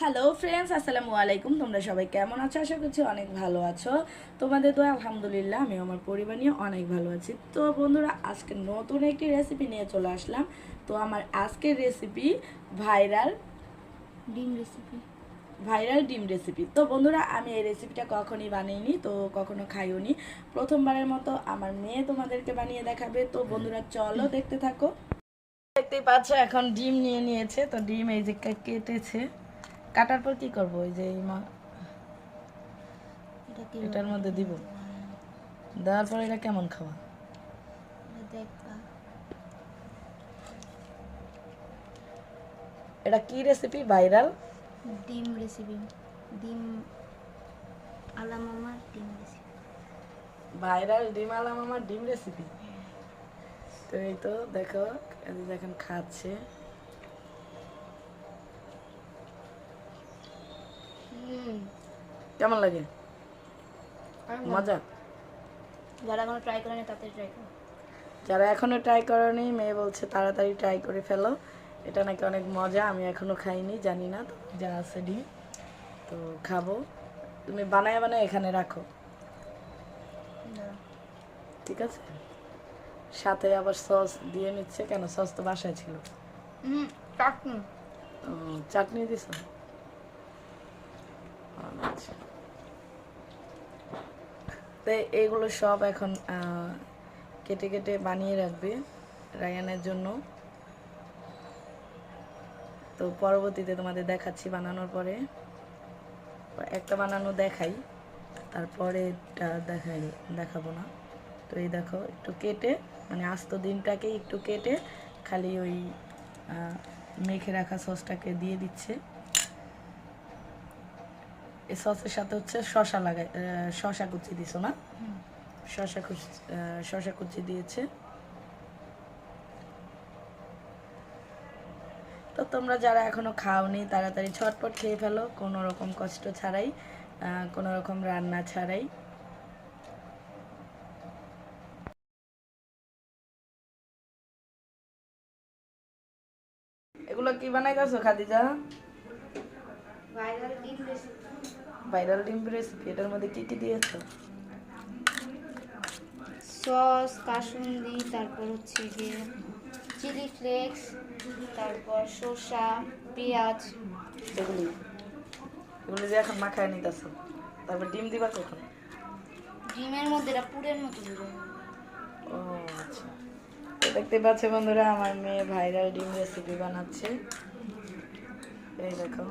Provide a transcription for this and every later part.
Hello friends আসসালামু আলাইকুম। তোমরা সবাই কেমন আছো? আশা করছি অনেক ভালো আছো। তোমাদের তো আলহামদুলিল্লাহ আমি আমার পরিবার নিয়ে অনেক ভালো আছি। তো বন্ধুরা আজকে নতুন একটি রেসিপি নিয়ে চলে আসলাম। তো আমার আজকের রেসিপি ভাইরাল ডিম রেসিপি ভাইরাল ডিম রেসিপি তো বন্ধুরা আমি এই রেসিপিটা কখনই বানাইনি তো কখনো খাইও নি প্রথমবারের মতো আমার মেয়ে তোমাদেরকে বানিয়ে দেখাবে। তো বন্ধুরা চলো দেখতে থাকো। দেখতেই পাচ্ছ এখন ডিম নিয়ে নিয়েছে। তো ডিম এই যে কেটেছে। কাটার পর কি করব? ওই যে এটার মধ্যে দিব। দেওয়ার পর এটা কেমন খাওয়া? এটা কি রেসিপি ভাইরাল? ডিম রেসিপি ডিম আলা মামার ডিম রেসিপি ভাইরাল ডিম আলাম আমার ডিম রেসিপি তো এই তো দেখো দেখেন খাচ্ছে। কেমন লাগে? মজা? যারা এখনও ট্রাই করেনি তাতে ট্রাই করো। যারা এখনও ট্রাই করেনি মেয়ে বলছে তাড়াতাড়ি ট্রাই করে ফেলো। এটা নাকি অনেক মজা আমি এখনও খাইনি জানি না যা আছে ডিম। তো খাব। তুমি বানায় বানায় এখানে রাখো। ঠিক আছে? সাথে আবার সস দিয়ে নিচ্ছে। কেন? সস তো বাসায় ছিল। হুম চাটনি। চাটনি দিছ? আচ্ছা। তো এইগুলো সব এখন কেটে কেটে বানিয়ে রাখবে রায়ানের জন্য। তো পরবর্তীতে তোমাদের দেখাচ্ছি বানানোর পরে। একটা বানানো দেখাই, তারপরে এটা দেখাই, দেখাবো না। তো এই দেখো, একটু কেটে মানে আস্ত দিনটাকে একটু কেটে খালি ওই মেখে রাখা সসটাকে দিয়ে দিচ্ছে। এই সসের সাথে হচ্ছে শশা লাগাই শশা কুচি দিছো না? শশা কুচি শশা কুচি দিয়েছে। তো তোমরা যারা এখনও খাওনি, তাড়াতাড়ি ছটপট খেয়ে ফেলো, কোনো রকম কষ্ট ছাড়াই কোনো রকম রান্না ছাড়াই। এগুলো কি বানাইতেছো, খাদিজা? ভাইরাল ডিম রেসিপি ভাইরাল ডিম রেসিপি এটার মধ্যে কি কি দিয়েছ? সস কাসুন্দি তারপর হচ্ছে গিয়ে চিলি ফ্লেক্স তারপর শসা পেঁয়াজ। এগুলি এগুলি যে এখন মাখায় নিতেছো তারপর ডিম দিবা কখন? ডিমের মধ্যে এটা পুরের মতো দিবে। ও আচ্ছা। দেখতে পাচ্ছে বন্ধুরা আমার মেয়ে ভাইরাল ডিম রেসিপি বানাচ্ছে। এই দেখো।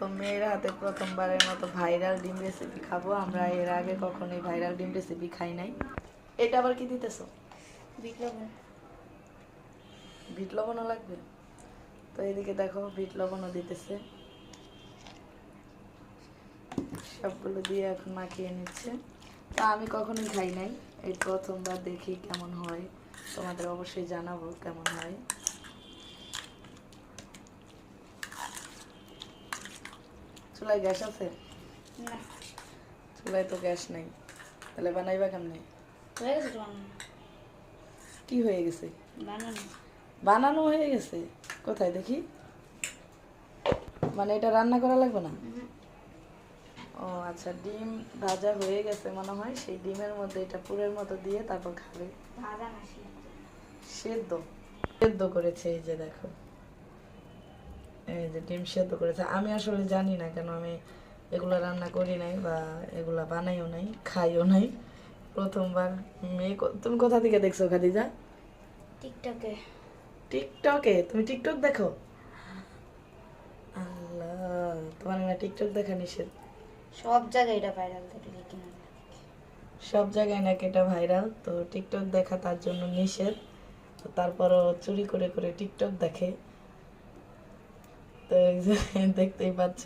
তো মেয়ের হাতে প্রথমবারের মতো ভাইরাল ডিম রেসিপি খাব। আমরা এর আগে কখনোই ভাইরাল ডিম রেসিপি খাই নাই। এটা আবার কি দিতেছো? বিট লবণ। বিট লবণও লাগবে? তো এদিকে দেখো বিট লবণও দিতেছে। সবগুলো দিয়ে এখন মাখিয়ে নিচ্ছে। তা আমি কখনোই খাই নাই। এই প্রথমবার দেখি কেমন হয়। তোমাদের অবশ্যই জানাব কেমন হয়। চুলায় গ্যাস আছে? না। চুলায় তো গ্যাস নাই। তাহলে বানাইবা কেমনে? হয়ে গেছে কি হয়ে গেছে? বানানো। বানানো হয়ে গেছে? কোথায়? দেখি। মানে এটা রান্না করা লাগবে না? ও আচ্ছা ডিম ভাজা হয়ে গেছে মনে হয়। সেই ডিমের মধ্যে এটা পুরের মতো দিয়ে তারপর খাবে। ভাজা না। সেদ্ধ। সেদ্ধ করেছে এই যে দেখো। এই যে ডিম সেদ্ধ করেছে আমি আসলে জানি না কেন আমি এগুলো রান্না করি নাই বা এগুলা বানাইও নাই খাইও নাই। প্রথমবার মেয়ে তুমি কোথা থেকে দেখছ খাদিজা? টিকটকে। টিকটকে? তুমি টিকটক দেখো? আল্লাহ তোমার না টিকটক দেখা নিষেধ। সব জায়গায় এটা ভাইরাল থাকে কিনা সব জায়গায় নাকি এটা ভাইরাল তো টিকটক দেখা তার জন্য নিষেধ। তারপরও চুরি করে করে টিকটক দেখে। তো দেখতেই পাচ্ছ